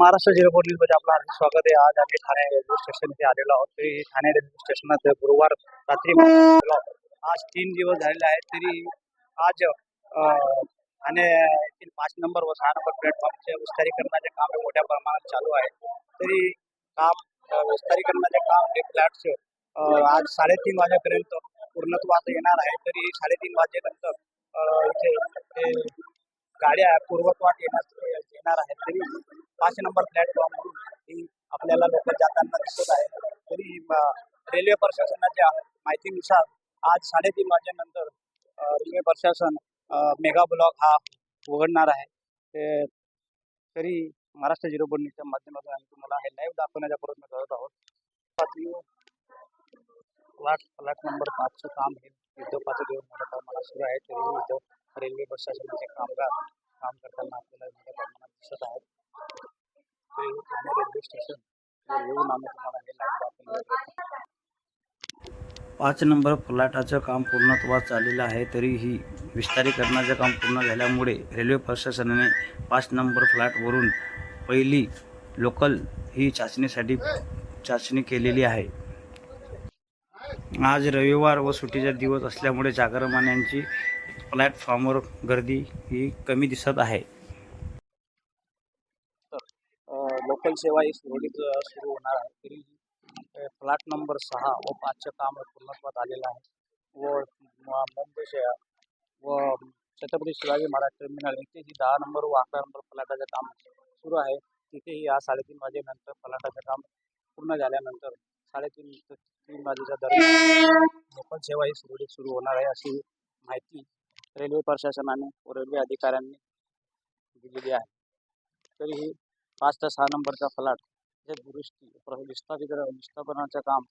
Maharashtra zero four न्यूजमध्ये आपलं हार्दिक स्वागत आहे. आज आम्ही ठाणे रेल्वे स्टेशन इथे आलेलो आहोत. तरी ठाणे रेल्वे स्टेशनात गुरुवार रात्री. आज तीन दिवस झालेले आहेत. तरी आज ठाणे येथील पाच नंबर व सहा नंबर प्लॅटफॉर्मचे विस्तारीकरणाचे काम मोठ्या प्रमाणात चालू आहे. तरी काम विस्तारीकरणाचे काम हे फ्लॅट्स आज साडेतीन वाजेपर्यंत पूर्णत्वास येणार आहे. तरी साडेतीन वाजेनंतर इथे गाड्या पूर्वत्वात येण्यास येणार आहेत. तरी पाच नंबर प्लॅटफॉर्मवरून ही आपल्याला लोक जाताना दिसत आहे. तरी रेल्वे प्रशासनाच्या माहितीनुसार आज साडेतीन अ, रेल्वे प्रशासन मेगा ब्लॉक हा उघडणार आहे. तरी महाराष्ट्र झिरो न्यूजच्या माध्यमातून आम्ही तुम्हाला हे लाईव्ह दाखवण्याचा प्रयत्न करत आहोत. फ्लॅट फ्लॅट नंबर पाचचं काम हे युद्धपाचं दिवस मोठ्या प्रमाणात सुरू आहे तरीही इथं रेल्वे प्रशासनाचे कामगार काम करताना आपल्याला मोठ्या प्रमाणात दिसत आहेत. रेल्वे स्टेशन येऊन आम्ही तुम्हाला हे लाईव्ह पाच नंबर फ्लॅटाचं काम पूर्णत्वास झालेलं आहे तरीही विस्तारीकरणाचं काम पूर्ण झाल्यामुळे रेल्वे प्रशासनाने पाच नंबर फ्लॅटवरून पहिली लोकल ही चाचणीसाठी चाचणी केलेली आहे. आज रविवार व सुट्टीचा दिवस असल्यामुळे जागरमान्यांची प्लॅटफॉर्मवर गर्दी ही कमी दिसत आहे. लोकल सेवा ही सुरळीत सुरू होणार आहे. तरी फ्लॅट नंबर सहा व पाचचं काम पूर्णत्वात आलेलं आहे. व मुंबई शहर व छत्रपती शिवाजी महाराज टर्मिनल इथेही दहा नंबर व अकरा नंबर फ्लॅटाचं काम सुरू आहे. तिथेही आज साडेतीन वाजेनंतर फ्लॅटाचं काम पूर्ण झाल्यानंतर साडेतीन तीन वाजेच्या दरम्यान लोकल सेवा ही सुरळीत सुरू होणार आहे अशी माहिती रेल्वे प्रशासनाने व रेल्वे अधिकाऱ्यांनी दिलेली आहे. तरीही पाच ते सहा नंबरचा फ्लॅट हे दुरुस्ती प्र- विस्थापित विस्थापनाचं काम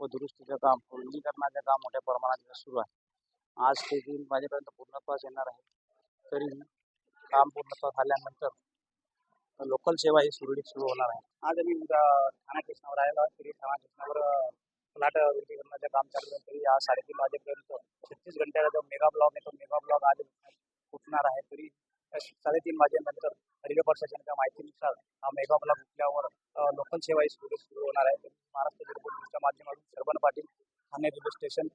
व दुरुस्तीचं काम खोलीकरणाचं काम मोठ्या प्रमाणात सुरू आहे. आज ते तीन माझ्यापर्यंत पूर्णत्वास येणार आहे. तरी काम पूर्णत्वास आल्यानंतर लोकल सेवा ही सुरळीत सुरू होणार आहे. आज आम्ही ठाणा कृष्णावर आलेलो तरी ठाणा कृष्णावर फ्लॅट विलीकरणाचं काम चालू आहे. तरी आज साडेतीन वाजेपर्यंत छत्तीस घंट्याचा जो मेगा ब्लॉक आहे तो मेगा ब्लॉक आज उठणार आहे. तरी साडेतीन वाजेनंतर रेल्वे प्रशासनाच्या माहितीनुसार हा मेगा ब्लॉक उठल्यावर लोकल सेवा ही सुरू होणार आहे. महाराष्ट्र रेल्वे माध्यमातून सर्वन पाटील ठाणे रेल्वे स्टेशन